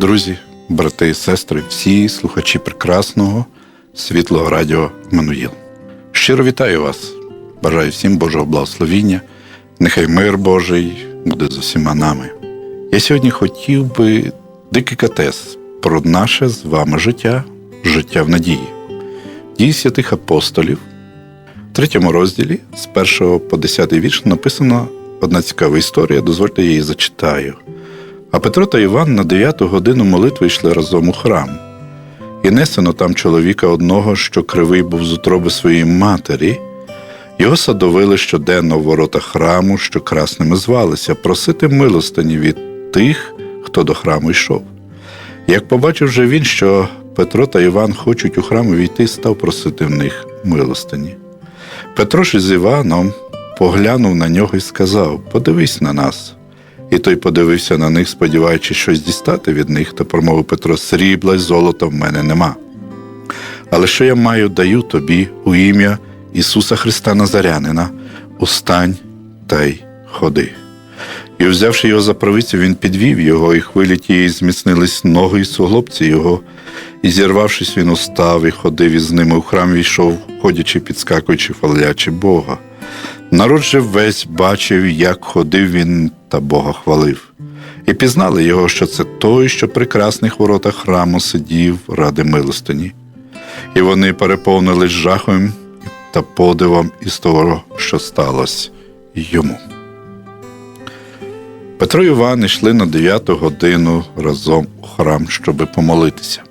Друзі, брати і сестри, всі слухачі прекрасного світлого радіо Мануїл. Щиро вітаю вас, бажаю всім Божого благословіння. Нехай мир Божий буде з усіма нами. Я сьогодні хотів би дикий катес про наше з вами життя, життя в надії. Дії святих апостолів. В третьому розділі з 1 по 10 вірш написана одна цікава історія, дозвольте я її зачитаю. А Петро та Іван на дев'яту годину молитви йшли разом у храм. І несено там чоловіка одного, що кривий був з утроби своєї матері, його садовили щоденно в ворота храму, що красними звалися, просити милостині від тих, хто до храму йшов. Як побачив же він, що Петро та Іван хочуть у храм війти, став просити в них милостині. Петро ж із Іваном поглянув на нього і сказав: Подивись на нас. І той подивився на них, сподіваючись щось дістати від них, та промовив Петро: Срібла й золота в мене нема. Але що я маю, даю тобі у ім'я Ісуса Христа Назарянина, устань та й ходи. І, взявши його за правицю, він підвів його, і хвилі тієї зміцнились ноги і суглобці його, і, зірвавшись, він устав і ходив із ними у храм війшов, ходячи, підскакуючи, хвалячи Бога. Народ же весь бачив, як ходив він та Бога хвалив. І пізнали його, що це той, що при красних воротах храму сидів ради милостині. І вони переповнились жахом та подивом із того, що сталося йому. Петро і Іван йшли на дев'яту годину разом у храм, щоби помолитися.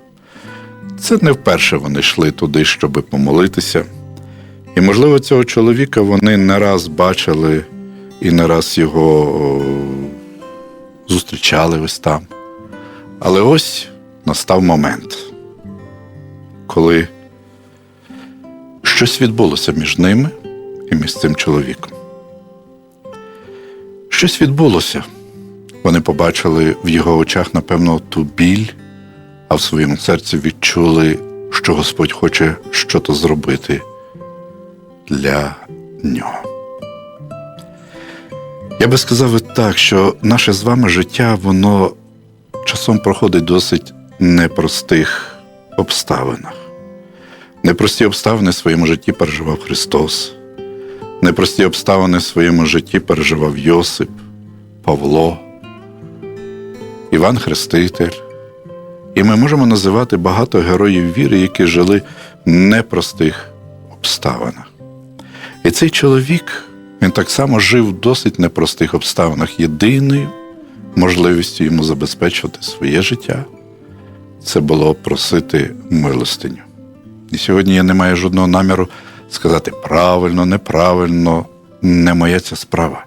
Це не вперше вони йшли туди, щоби помолитися. І, можливо, цього чоловіка вони не раз бачили і не раз його зустрічали ось там. Але ось настав момент, коли щось відбулося між ними і між цим чоловіком. Щось відбулося. Вони побачили в його очах, напевно, ту біль, а в своєму серці відчули, що Господь хоче щось зробити для нього. Я би сказав так, що наше з вами життя, воно часом проходить досить непростих обставинах. Непрості обставини в своєму житті переживав Христос. Непрості обставини в своєму житті переживав Йосип, Павло, Іван Хреститель. І ми можемо називати багато героїв віри, які жили в непростих обставинах. І цей чоловік, він так само жив в досить непростих обставинах. Єдиною можливістю йому забезпечувати своє життя це було просити милостиню. І сьогодні я не маю жодного наміру сказати правильно, неправильно, не моя ця справа.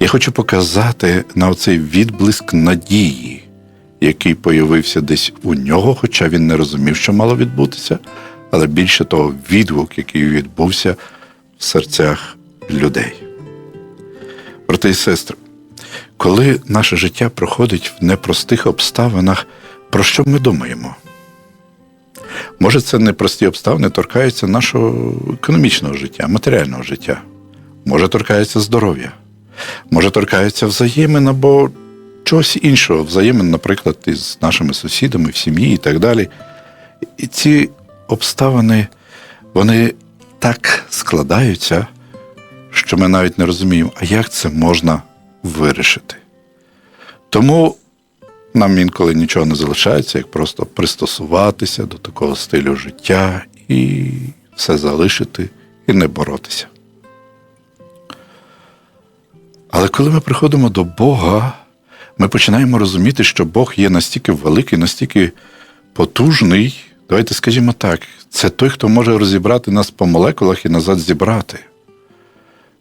Я хочу показати на оцей відблиск надії, який появився десь у нього, хоча він не розумів, що мало відбутися, але більше того, відгук, який відбувся в серцях людей. Брати і сестри, коли наше життя проходить в непростих обставинах, про що ми думаємо? Може, це непрості обставини торкаються нашого економічного життя, матеріального життя, може, торкається здоров'я, може, торкається взаємин або чогось іншого, взаємин, наприклад, із нашими сусідами в сім'ї і так далі. І ці обставини, вони так складаються, що ми навіть не розуміємо, а як це можна вирішити. Тому нам інколи нічого не залишається, як просто пристосуватися до такого стилю життя і все залишити і не боротися. Але коли ми приходимо до Бога, ми починаємо розуміти, що Бог є настільки великий, настільки потужний. Давайте скажімо так, це той, хто може розібрати нас по молекулах і назад зібрати.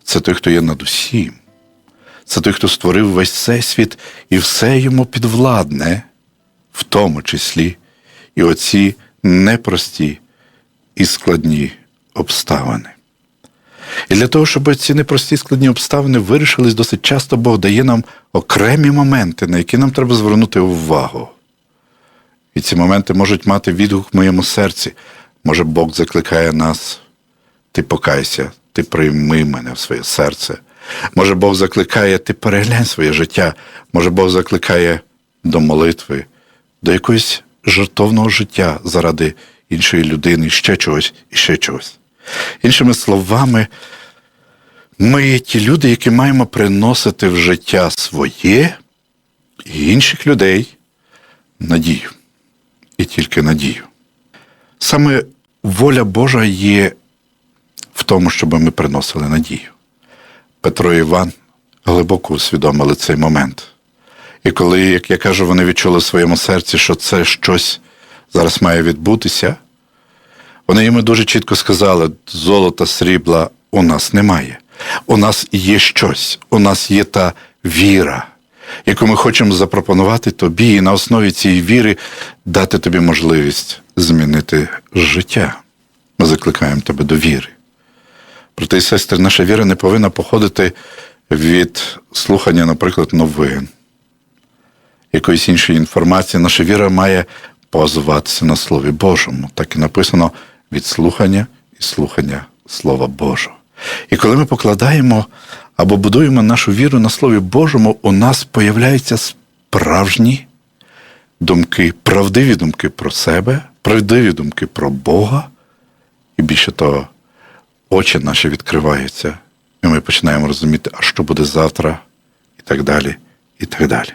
Це той, хто є над усім. Це той, хто створив весь всесвіт і все йому підвладне, в тому числі і оці непрості і складні обставини. І для того, щоб ці непрості складні обставини вирішились досить часто, Бог дає нам окремі моменти, на які нам треба звернути увагу. І ці моменти можуть мати відгук в моєму серці. Може, Бог закликає нас, ти покайся, ти прийми мене в своє серце. Може, Бог закликає, ти переглянь своє життя. Може, Бог закликає до молитви, до якогось жертовного життя заради іншої людини, ще чогось і ще чогось. Іншими словами, ми є ті люди, які маємо приносити в життя своє і інших людей надію. І тільки надію. Саме воля Божа є тому, щоб ми приносили надію. Петро і Іван глибоко усвідомили цей момент. І коли, як я кажу, вони відчули в своєму серці, що це щось зараз має відбутися, вони йому дуже чітко сказали: золота, срібла у нас немає. У нас є щось, у нас є та віра, яку ми хочемо запропонувати тобі, і на основі цієї віри дати тобі можливість змінити життя. Ми закликаємо тебе до віри. Проте, і сестри, наша віра не повинна походити від слухання, наприклад, новин, якоїсь іншої інформації. Наша віра має позиватися на Слові Божому. Так і написано від слухання і слухання Слова Божого. І коли ми покладаємо або будуємо нашу віру на Слові Божому, у нас появляються справжні думки, правдиві думки про себе, правдиві думки про Бога, і більше того, очі наші відкриваються, і ми починаємо розуміти, а що буде завтра, і так далі, і так далі.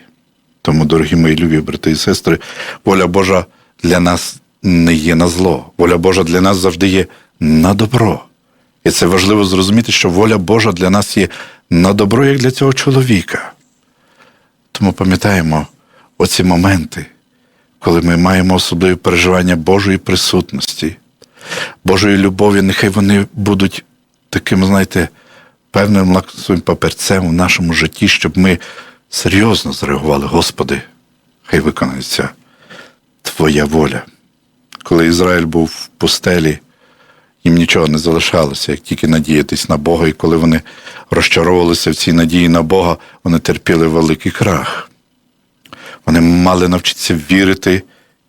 Тому, дорогі мої любі брати і сестри, воля Божа для нас не є на зло. Воля Божа для нас завжди є на добро. І це важливо зрозуміти, що воля Божа для нас є на добро, як для цього чоловіка. Тому пам'ятаємо оці моменти, коли ми маємо особливі переживання Божої присутності, Божої любові, нехай вони будуть таким, знаєте, певним лаксовим паперцем в нашому житті, щоб ми серйозно зреагували, Господи, хай виконається Твоя воля. Коли Ізраїль був в пустелі, їм нічого не залишалося, як тільки надіятись на Бога, і коли вони розчаровувалися в цій надії на Бога, вони терпіли великий крах. Вони мали навчитися вірити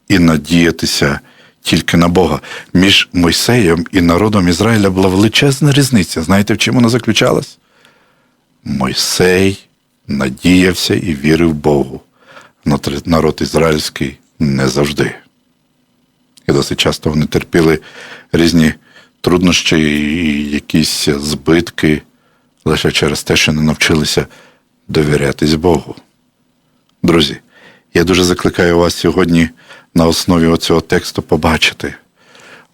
і надіятися тільки на Бога. Між Мойсеєм і народом Ізраїля була величезна різниця. Знаєте, в чому вона заключалась? Мойсей надіявся і вірив Богу. Народ ізраїльський не завжди. І досить часто вони терпіли різні труднощі і якісь збитки лише через те, що не навчилися довірятись Богу. Друзі, я дуже закликаю вас сьогодні на основі цього тексту побачити.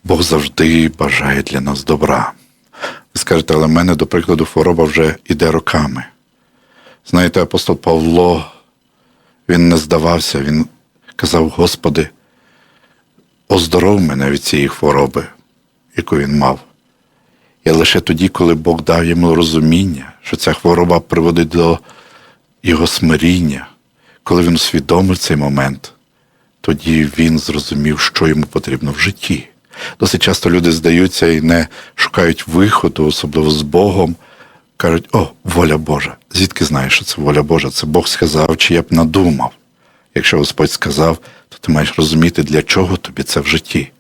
Бог завжди бажає для нас добра. Ви скажете, але в мене, до прикладу, хвороба вже іде роками. Знаєте, апостол Павло, він не здавався, він казав, Господи, оздоров мене від цієї хвороби, яку він мав. І лише тоді, коли Бог дав йому розуміння, що ця хвороба приводить до його смиріння, коли він усвідомив цей момент, тоді він зрозумів, що йому потрібно в житті. Досить часто люди здаються і не шукають виходу, особливо з Богом. Кажуть, о, воля Божа. Звідки знаєш, що це воля Божа? Це Бог сказав, чи я б надумав. Якщо Господь сказав, то ти маєш розуміти, для чого тобі це в житті.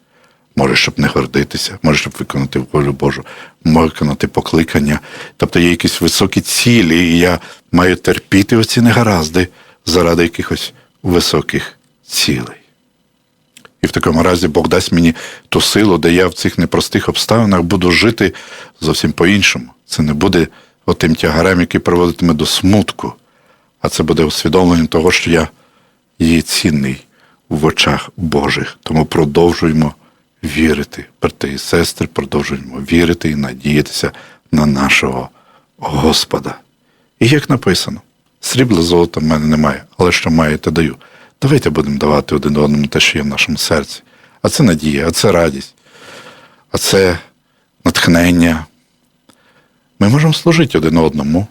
Може, щоб не гордитися, може, щоб виконати волю Божу, може виконати покликання. Тобто є якісь високі цілі, і я маю терпіти оці негаразди заради якихось високих цілей. І в такому разі Бог дасть мені ту силу, де я в цих непростих обставинах буду жити зовсім по-іншому. Це не буде отим тягарем, який приводитиме до смутку, а це буде усвідомленням того, що я є цінний в очах Божих. Тому продовжуємо вірити, брати і сестри, продовжуємо вірити і надіятися на нашого Господа. І як написано, срібла золота в мене немає, але що маєте, даю. Давайте будемо давати один одному те, що є в нашому серці. А це надія, а це радість, а це натхнення. Ми можемо служити один одному.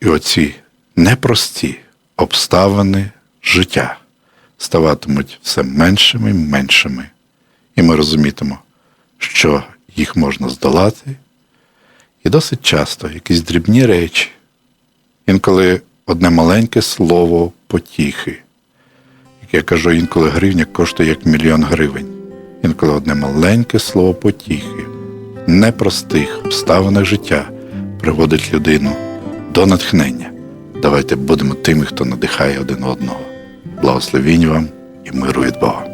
І оці непрості обставини життя ставатимуть все меншими і меншими. І ми розумітимо, що їх можна здолати. І досить часто якісь дрібні речі, інколи одне маленьке слово потіхи. Як я кажу, інколи гривня коштує як мільйон гривень. Інколи одне маленьке слово потіхи, в непростих обставинах життя приводить людину до натхнення. Давайте будемо тими, хто надихає один одного. Благословінь вам і миру від Бога.